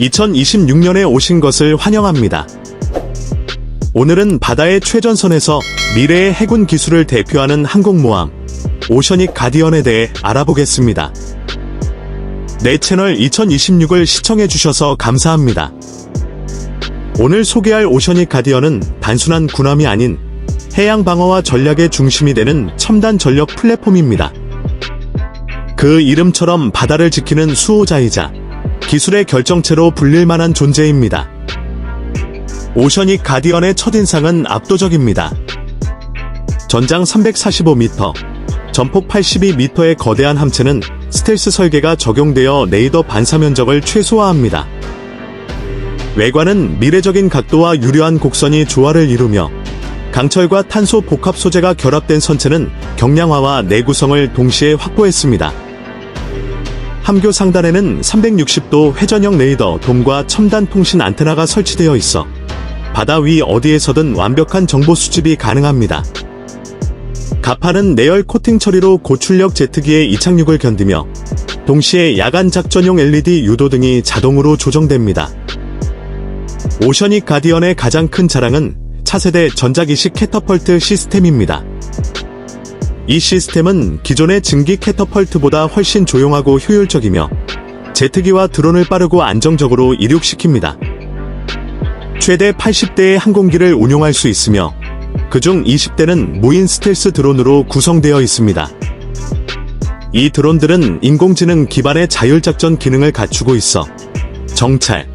2026년에 오신 것을 환영합니다. 오늘은 바다의 최전선에서 미래의 해군 기술을 대표하는 항공모함 오셔닉 가디언에 대해 알아보겠습니다. 내 채널 2026을 시청해 주셔서 감사합니다. 오늘 소개할 오셔닉 가디언은 단순한 군함이 아닌 해양 방어와 전략의 중심이 되는 첨단 전력 플랫폼입니다. 그 이름처럼 바다를 지키는 수호자이자 기술의 결정체로 불릴 만한 존재입니다. 오셔닉 가디언의 첫인상은 압도적입니다. 전장 345m, 전폭 82m의 거대한 함체는 스텔스 설계가 적용되어 레이더 반사 면적을 최소화합니다. 외관은 미래적인 각도와 유려한 곡선이 조화를 이루며 강철과 탄소 복합 소재가 결합된 선체는 경량화와 내구성을 동시에 확보했습니다. 함교 상단에는 360도 회전형 레이더 돔과 첨단 통신 안테나가 설치되어 있어 바다 위 어디에서든 완벽한 정보 수집이 가능합니다. 가판은 내열 코팅 처리로 고출력 제트기의 이착륙을 견디며 동시에 야간 작전용 LED 유도 등이 자동으로 조정됩니다. 오셔닉 가디언의 가장 큰 자랑은 차세대 전자기식 캐터펄트 시스템입니다. 이 시스템은 기존의 증기 캐터펄트보다 훨씬 조용하고 효율적이며 제트기와 드론을 빠르고 안정적으로 이륙시킵니다. 최대 80대의 항공기를 운용할 수 있으며 그중 20대는 무인 스텔스 드론으로 구성되어 있습니다. 이 드론들은 인공지능 기반의 자율작전 기능을 갖추고 있어 정찰,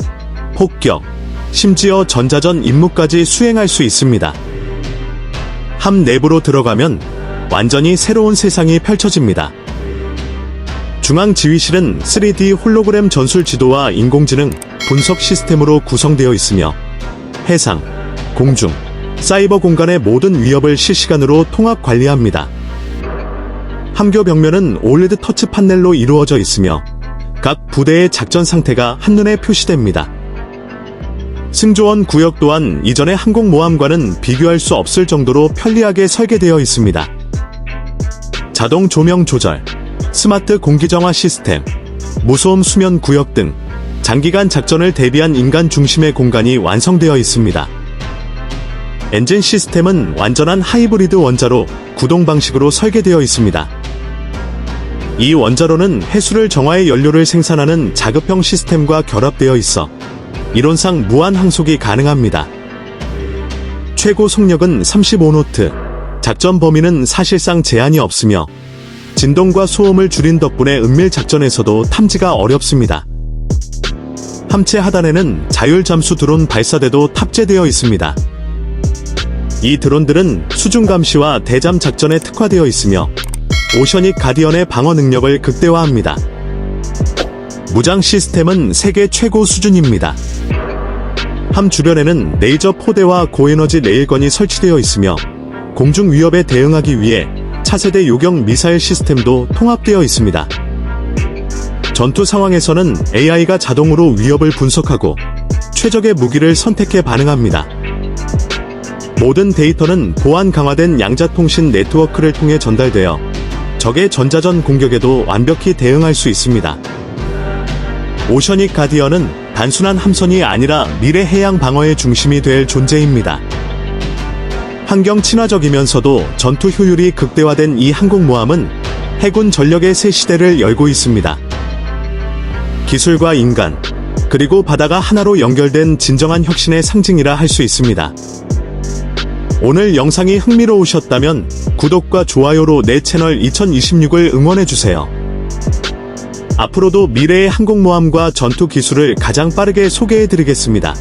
폭격, 심지어 전자전 임무까지 수행할 수 있습니다. 함 내부로 들어가면 완전히 새로운 세상이 펼쳐집니다. 중앙 지휘실은 3D 홀로그램 전술 지도와 인공지능 분석 시스템으로 구성되어 있으며 해상, 공중, 사이버 공간의 모든 위협을 실시간으로 통합 관리합니다. 함교 벽면은 올레드 터치 판넬로 이루어져 있으며 각 부대의 작전 상태가 한눈에 표시됩니다. 승조원 구역 또한 이전의 항공모함과는 비교할 수 없을 정도로 편리하게 설계되어 있습니다. 자동 조명 조절, 스마트 공기정화 시스템, 무소음 수면 구역 등 장기간 작전을 대비한 인간 중심의 공간이 완성되어 있습니다. 엔진 시스템은 완전한 하이브리드 원자로 구동 방식으로 설계되어 있습니다. 이 원자로는 해수를 정화의 연료를 생산하는 자급형 시스템과 결합되어 있어 이론상 무한 항속이 가능합니다. 최고 속력은 35노트, 작전 범위는 사실상 제한이 없으며 진동과 소음을 줄인 덕분에 은밀 작전에서도 탐지가 어렵습니다. 함체 하단에는 자율 잠수 드론 발사대도 탑재되어 있습니다. 이 드론들은 수중 감시와 대잠 작전에 특화되어 있으며 오셔닉 가디언의 방어 능력을 극대화합니다. 무장 시스템은 세계 최고 수준입니다. 함 주변에는 레이저 포대와 고에너지 레일건이 설치되어 있으며 공중 위협에 대응하기 위해 차세대 요격 미사일 시스템도 통합되어 있습니다. 전투 상황에서는 AI가 자동으로 위협을 분석하고 최적의 무기를 선택해 반응합니다. 모든 데이터는 보안 강화된 양자통신 네트워크를 통해 전달되어 적의 전자전 공격에도 완벽히 대응할 수 있습니다. 오셔닉 가디언은 단순한 함선이 아니라 미래 해양 방어의 중심이 될 존재입니다. 환경 친화적이면서도 전투 효율이 극대화된 이 항공모함은 해군 전력의 새 시대를 열고 있습니다. 기술과 인간, 그리고 바다가 하나로 연결된 진정한 혁신의 상징이라 할 수 있습니다. 오늘 영상이 흥미로우셨다면 구독과 좋아요로 내 채널 2026을 응원해주세요. 앞으로도 미래의 항공모함과 전투 기술을 가장 빠르게 소개해드리겠습니다.